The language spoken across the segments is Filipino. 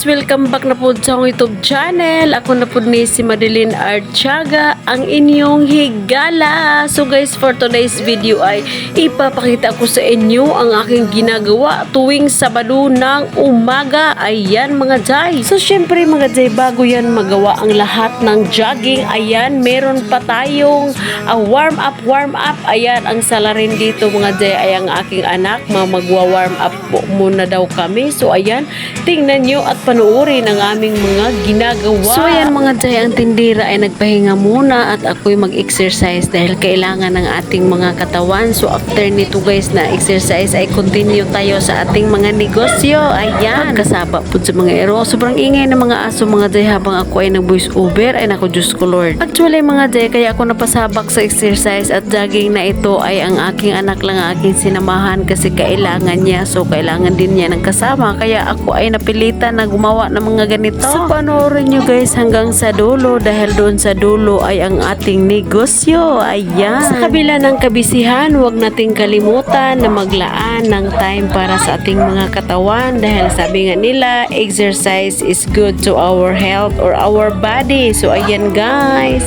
guys! Welcome back na po sa akong YouTube channel. Ako na po ni si Madeline Archaga, ang inyong higala. So guys, for today's video ay ipapakita ko sa inyo ang aking ginagawa tuwing Sabado ng umaga. Ayan mga jay. So syempre mga jay, bago yan magawa ang lahat ng jogging, ayan, meron pa tayong ah, warm up, warm up. Ayan, ang sala rin dito mga jay ay ang aking anak. Ma- Magwa-warm up muna daw kami. So ayan, tingnan nyo at panuorin ang aming mga ginagawa. So ayan mga jay, ang tindira ay nagpahinga muna at ako'y mag-exercise dahil kailangan ng ating mga katawan. So after nito guys na exercise ay continue tayo sa ating mga negosyo. Ayan, kasaba po sa mga ero. Sobrang ingay ng mga aso mga jay habang ako ay nag-voice over. Ay nako Diyos ko Lord. Actually mga jay, kaya ako napasabak sa exercise at jogging na ito ay ang aking anak lang ang aking sinamahan kasi kailangan niya. So kailangan din niya ng kasama. Kaya ako ay napilitan na ng mga ganito. So panoorin nyo guys hanggang sa dulo dahil doon sa dulo ay ang ating negosyo. Ayan. Sa kabila ng kabisihan, huwag nating kalimutan na maglaan ng time para sa ating mga katawan dahil sabi nga nila, exercise is good to our health or our body. So ayan guys.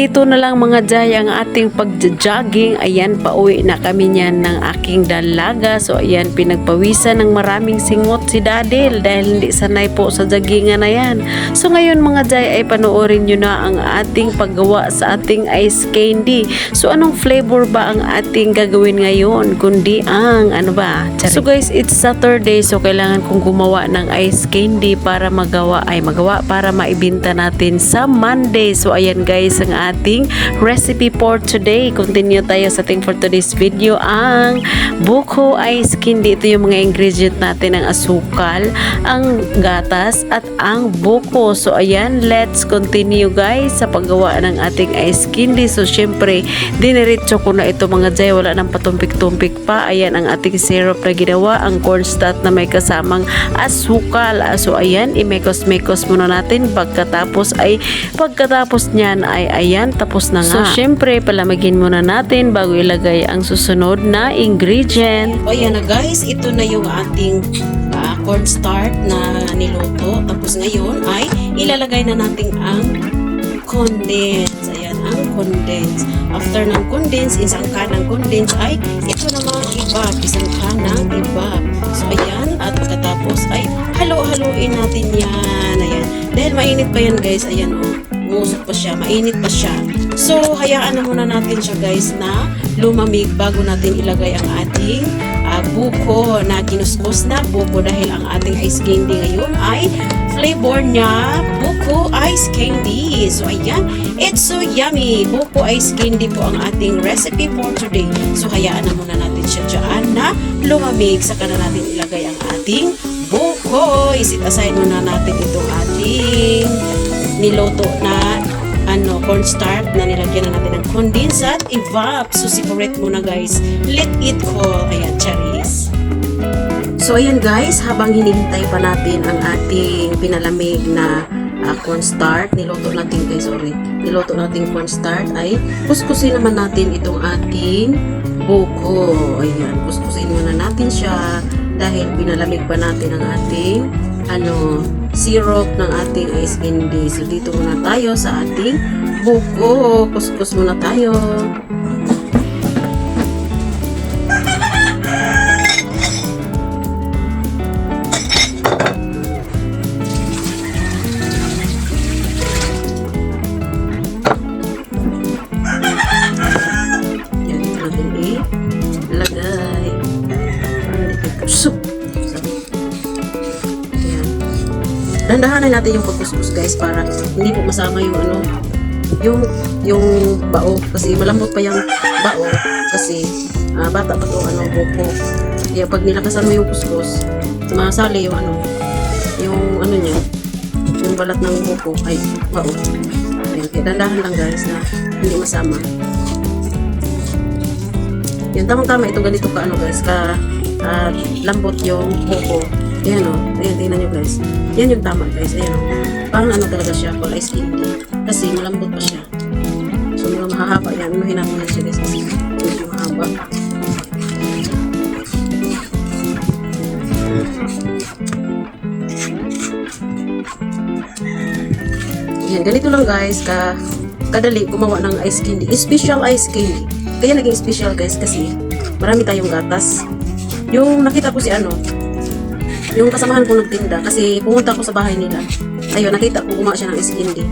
Dito na lang mga jay ang ating pagja-jogging. Ayan, pauwi na kami niyan ng aking dalaga. So ayan, pinagpawisan ng maraming singot si Dadil dahil hindi sanay po sa joggingan na yan. So ngayon mga jay ay panoorin nyo na ang ating paggawa sa ating ice candy. So anong flavor ba ang ating gagawin ngayon? Kundi ang ano ba? Charing. So guys, it's Saturday so kailangan kong gumawa ng ice candy para magawa ay magawa para maibinta natin sa Monday. So ayan guys ang ating recipe for today. Continue tayo sa ating for today's video. Ang buko ice candy. Ito yung mga ingredient natin ng asukal, ang gatas, at ang buko. So, ayan, let's continue guys sa paggawa ng ating ice candy. So, syempre, diniritso ko na ito mga jay. Wala nang patumpik-tumpik pa. Ayan ang ating syrup na ginawa. Ang cornstarch na may kasamang asukal. Ah, So, ayan, imekos-mekos muna natin. Pagkatapos ay, pagkatapos niyan ay, ayan, tapos na nga. So, syempre, palamagin muna natin bago ilagay ang susunod na ingredient. O yan na guys, ito na yung ating ah, cornstarch na niluto. Tapos ngayon ay ilalagay na natin ang condense. Ayan, ang condense. After ng condense, isang kanang condense ay ito namang iba. Isang kanang iba. So ayan, at pagkatapos ay halo-haloin natin yan. Ayan. Dahil mainit pa yan guys, ayan. Oh, Umusok pa siya, mainit pa siya. So, hayaan na muna natin siya guys na lumamig bago natin ilagay ang ating ah, buko na kinuskus na buko dahil ang ating ice candy ngayon ay flavor niya buko ice candy. So, ayan. It's so yummy. Buko ice candy po ang ating recipe for today. So, hayaan na muna natin siya dyan na lumamig. Saka na natin ilagay ang ating buko. Isit aside muna natin itong ating niloto na ano, cornstarch na nilagyan na natin ng condensed evap. So, separate muna guys. Let it cool. Ayan, cherries. So, ayan guys, habang hinihintay pa natin ang ating pinalamig na uh, cornstarch, niloto natin guys, sorry, niloto natin cornstarch, ay kuskusin naman natin itong ating buko. Ayan, kuskusin muna natin siya dahil pinalamig pa natin ang ating ano, syrup ng ating ice candy. So, dito muna tayo sa ating buko. Kuskus muna tayo. Dandahanan natin yung pagkuskus guys para hindi po masama yung ano, yung yung bao kasi malambot pa yung bao kasi ah, bata pa to ano buko. Kaya pag nilakasan mo yung kuskus, masali yung ano, yung ano niya, yung balat ng buko ay bao. Ayan, kaya dandahan lang guys na hindi masama. Yan, tamang-tama ito ganito ka ano guys, ka ah, lambot yung buko. Ayan o, ayan, tingnan nyo guys. Yan yung tama guys, ayan o. Parang ano talaga siya, ice candy. Kasi malambot pa siya. So, mga mahahaba yan. Ano natin yan siya guys, kasi medyo mahaba. Yan, ganito lang guys, ka kadali gumawa ng ice candy. Special ice candy. Kaya naging special guys kasi marami tayong gatas. Yung nakita ko si ano, yung kasamahan ko nagtinda kasi pumunta ko sa bahay nila. Ayun, nakita ko gumawa siya ng candy.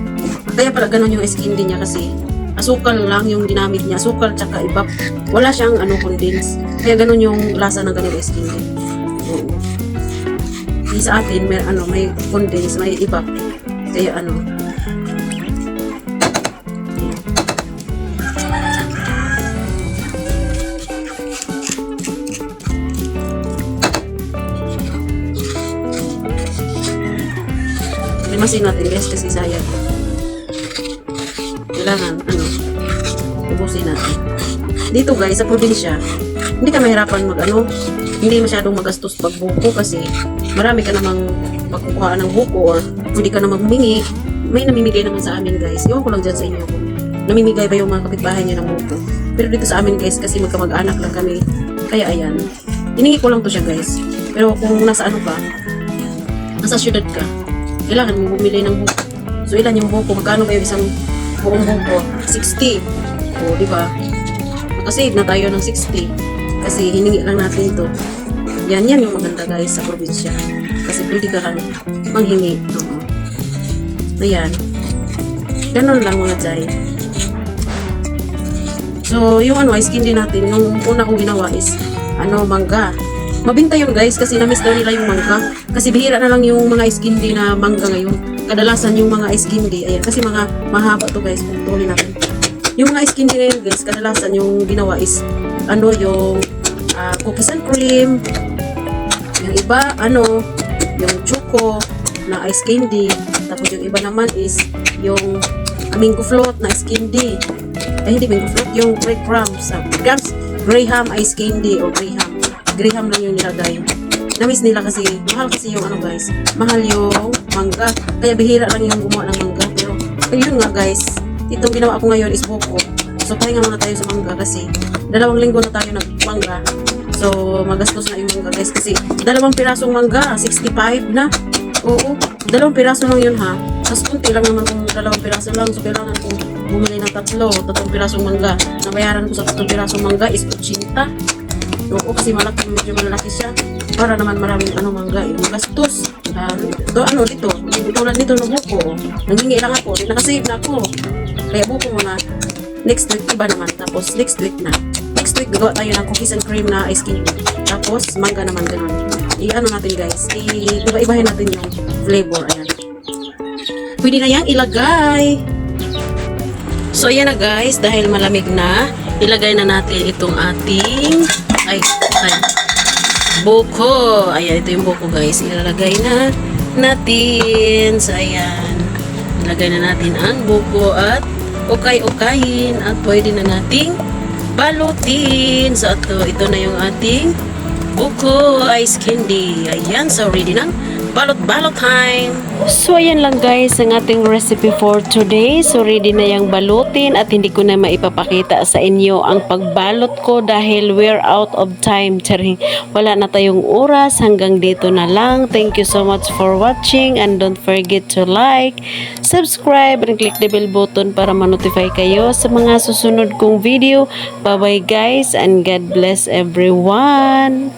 Kaya pala ganun yung candy niya kasi asukal lang yung ginamit niya. Asukal tsaka iba. Wala siyang ano, condense. Kaya ganun yung lasa ng ganun candy. Oo. Di sa atin, may, ano, may condense, may iba. Kaya ano, Limasin natin guys kasi sayang. Kailangan, ano, ubusin natin. Dito guys, sa probinsya, hindi ka mahirapan mag ano, hindi masyadong magastos pag buko kasi marami ka namang pagkukuhaan ng buko or pwede ka namang humingi. May namimigay naman sa amin guys. Iwan ko lang dyan sa inyo kung namimigay ba yung mga kapitbahay niya ng buko. Pero dito sa amin guys, kasi magkamag-anak lang kami. Kaya ayan, hiningi ko lang to siya guys. Pero kung nasa ano ka, nasa syudad ka, kailangan mo bumili ng buko. So, ilan yung buko? Magkano ba yung isang buong buko? 60. O, di ba? Makasave na tayo ng 60. Kasi hiningi lang natin to. Yan, yan yung maganda guys sa probinsya. Kasi pwede ka lang manghingi. Oo. Ayan. Ganun lang mga jay. So, yung ano, ice candy natin, yung una kong ginawa is, ano, mangga. Mabinta yun guys kasi na-miss daw nila yung mangga. Kasi bihira na lang yung mga ice candy na mangga ngayon. Kadalasan yung mga ice candy, ayan, kasi mga mahaba to guys, putulin natin. Yung mga skin ngayon guys, kadalasan yung ginawa is ano yung ah, cookies and cream. Yung iba ano, yung choco na ice candy. Tapos yung iba naman is yung mango float na ice candy. Ay hindi mango float, yung breadcrumbs. Uh, grams, Graham ice candy o Graham. Graham lang yung nilagay. Namiss nila kasi, mahal kasi yung ano guys, mahal yung mangga. Kaya bihira lang yung gumawa ng mangga. Pero, ayun nga guys, itong ginawa ko ngayon is buko. So, pahinga muna tayo sa mangga kasi dalawang linggo na tayo nagmangga. So, magastos na yung mangga guys kasi dalawang pirasong mangga, 65 na. Oo, dalawang piraso lang yun ha. Tapos kunti lang naman kung dalawang piraso lang. So, kailangan kong bumili ng tatlo, tatlong pirasong mangga. Nabayaran ko sa tatlong pirasong mangga is 80. Oo, kasi malaki, medyo malalaki siya. Para naman maraming ano mangga, yung gastos. Ah, do, ano dito, tulad nito ng buko. Nangingi lang ako, nakasave na ako. Kaya buko muna. Next week, iba naman. Tapos next week na. Next week, gagawa tayo ng cookies and cream na ice cream. Tapos, mangga naman ganun. I-ano natin guys, i-iba-ibahin natin yung flavor. Ayan. Pwede na yang ilagay. So, ayan na guys, dahil malamig na, ilagay na natin itong ating, ay, ay, buko. Ayan, ito yung buko guys. Ilalagay na natin. So, ayan. Ilagay na natin ang buko at ukay-ukayin at pwede na nating balutin. So, ito, ito na yung ating buko ice candy. Ayan, so ready na balot-balot time. So, ayan lang guys ang ating recipe for today. So, ready na yung balutin at hindi ko na maipapakita sa inyo ang pagbalot ko dahil we're out of time. Charing, wala na tayong oras. Hanggang dito na lang. Thank you so much for watching and don't forget to like, subscribe, and click the bell button para ma-notify kayo sa mga susunod kong video. Bye-bye guys and God bless everyone.